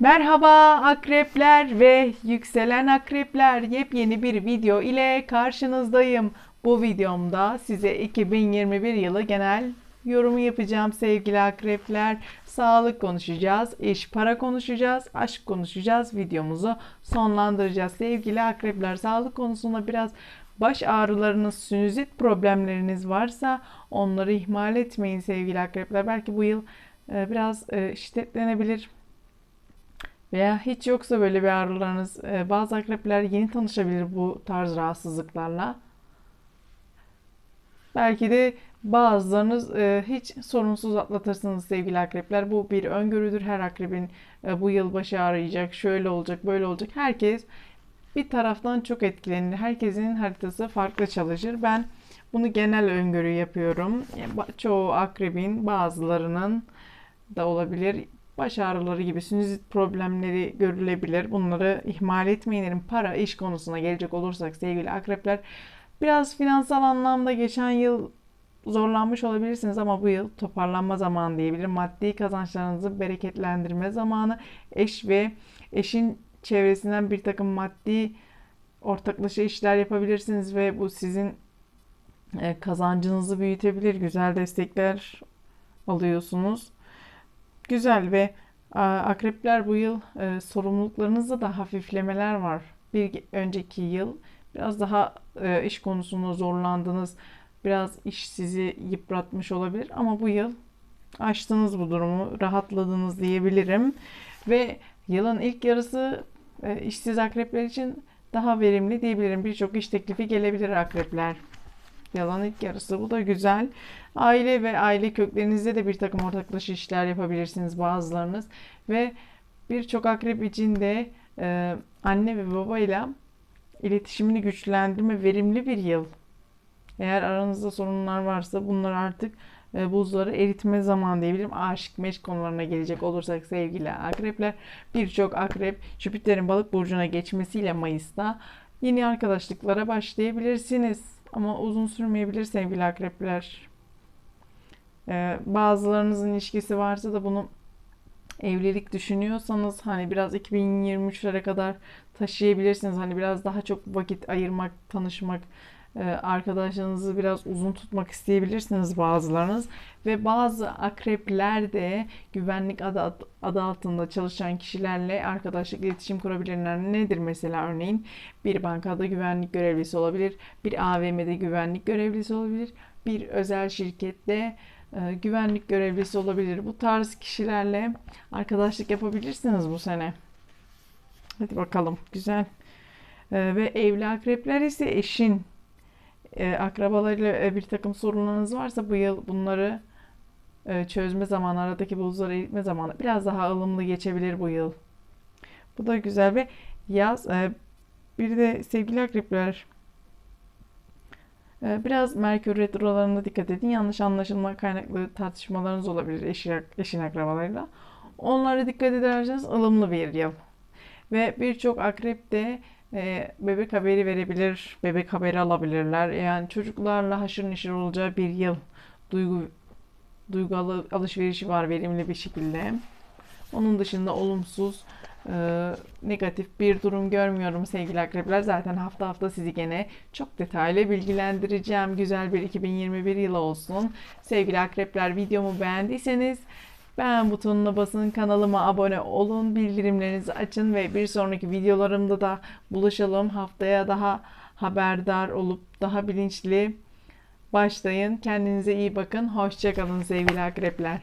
Merhaba akrepler ve yükselen akrepler yepyeni bir video ile karşınızdayım. Bu videomda size 2021 yılı genel yorumu yapacağım sevgili akrepler. Sağlık konuşacağız, iş para konuşacağız, aşk konuşacağız. Videomuzu sonlandıracağız sevgili akrepler. Sağlık konusunda biraz baş ağrılarınız, sinüzit problemleriniz varsa onları ihmal etmeyin sevgili akrepler. Belki bu yıl e, biraz e, şiddetlenebilir. Veya hiç yoksa böyle bir ağrılarınız, e, bazı akrepler yeni tanışabilir bu tarz rahatsızlıklarla. Belki de bazılarınız e, hiç sorunsuz atlatırsınız sevgili akrepler. Bu bir öngörüdür. Her akrebin e, bu yıl başı ağrıyacak, şöyle olacak, böyle olacak. Herkes bir taraftan çok etkilenir. Herkesin haritası farklı çalışır. Ben bunu genel öngörü yapıyorum. Çoğu akrebin bazılarının da olabilir baş ağrıları gibi sinüzit problemleri görülebilir. Bunları ihmal etmeyin. Para, iş konusuna gelecek olursak sevgili akrepler biraz finansal anlamda geçen yıl zorlanmış olabilirsiniz ama bu yıl toparlanma zamanı diyebilirim. Maddi kazançlarınızı bereketlendirme zamanı. Eş ve eşin çevresinden bir takım maddi ortaklaşa işler yapabilirsiniz ve bu sizin e, kazancınızı büyütebilir. Güzel destekler alıyorsunuz. Güzel ve akrepler bu yıl e, sorumluluklarınızda da hafiflemeler var. Bir önceki yıl biraz daha e, iş konusunda zorlandınız. Biraz iş sizi yıpratmış olabilir ama bu yıl aştınız bu durumu, rahatladınız diyebilirim. Ve yılın ilk yarısı e, işsiz akrepler için daha verimli diyebilirim. Birçok iş teklifi gelebilir akrepler. Yalan ilk yarısı. Bu da güzel. Aile ve aile köklerinizde de bir takım ortaklaşa işler yapabilirsiniz bazılarınız. Ve birçok akrep için de e, anne ve babayla iletişimini güçlendirme verimli bir yıl. Eğer aranızda sorunlar varsa bunlar artık e, buzları eritme zamanı diyebilirim. Aşık meşk konularına gelecek olursak sevgili akrepler birçok akrep Jüpiter'in balık burcuna geçmesiyle Mayıs'ta yeni arkadaşlıklara başlayabilirsiniz. Ama uzun sürmeyebilir sevgili akrepler. Ee, bazılarınızın ilişkisi varsa da bunu evlilik düşünüyorsanız hani biraz 2023'lere kadar taşıyabilirsiniz. Hani biraz daha çok vakit ayırmak, tanışmak, arkadaşlarınızı biraz uzun tutmak isteyebilirsiniz bazılarınız ve bazı akrepler de güvenlik adı, adı altında çalışan kişilerle arkadaşlık iletişim kurabilirler. Nedir mesela örneğin bir bankada güvenlik görevlisi olabilir, bir AVM'de güvenlik görevlisi olabilir, bir özel şirkette e, güvenlik görevlisi olabilir. Bu tarz kişilerle arkadaşlık yapabilirsiniz bu sene. Hadi bakalım güzel. E, ve evli akrepler ise eşin e, akrabalarıyla bir takım sorunlarınız varsa bu yıl bunları e, çözme zamanı, aradaki buzları eritme zamanı biraz daha ılımlı geçebilir bu yıl. Bu da güzel ve yaz e, bir de sevgili akrepler e, biraz Merkür retrolarına dikkat edin. Yanlış anlaşılma kaynaklı tartışmalarınız olabilir eşin, eşin akrabalarıyla. Onlara dikkat ederseniz ılımlı bir yıl. Ve birçok akrep de e, bebek haberi verebilir, bebek haberi alabilirler. Yani çocuklarla haşır neşir olacağı bir yıl duygu duygu alışverişi var verimli bir şekilde. Onun dışında olumsuz, e, negatif bir durum görmüyorum sevgili akrepler. Zaten hafta hafta sizi gene çok detaylı bilgilendireceğim. Güzel bir 2021 yılı olsun. Sevgili akrepler videomu beğendiyseniz Beğen butonuna basın, kanalıma abone olun, bildirimlerinizi açın ve bir sonraki videolarımda da buluşalım. Haftaya daha haberdar olup daha bilinçli başlayın. Kendinize iyi bakın. Hoşçakalın sevgili akrepler.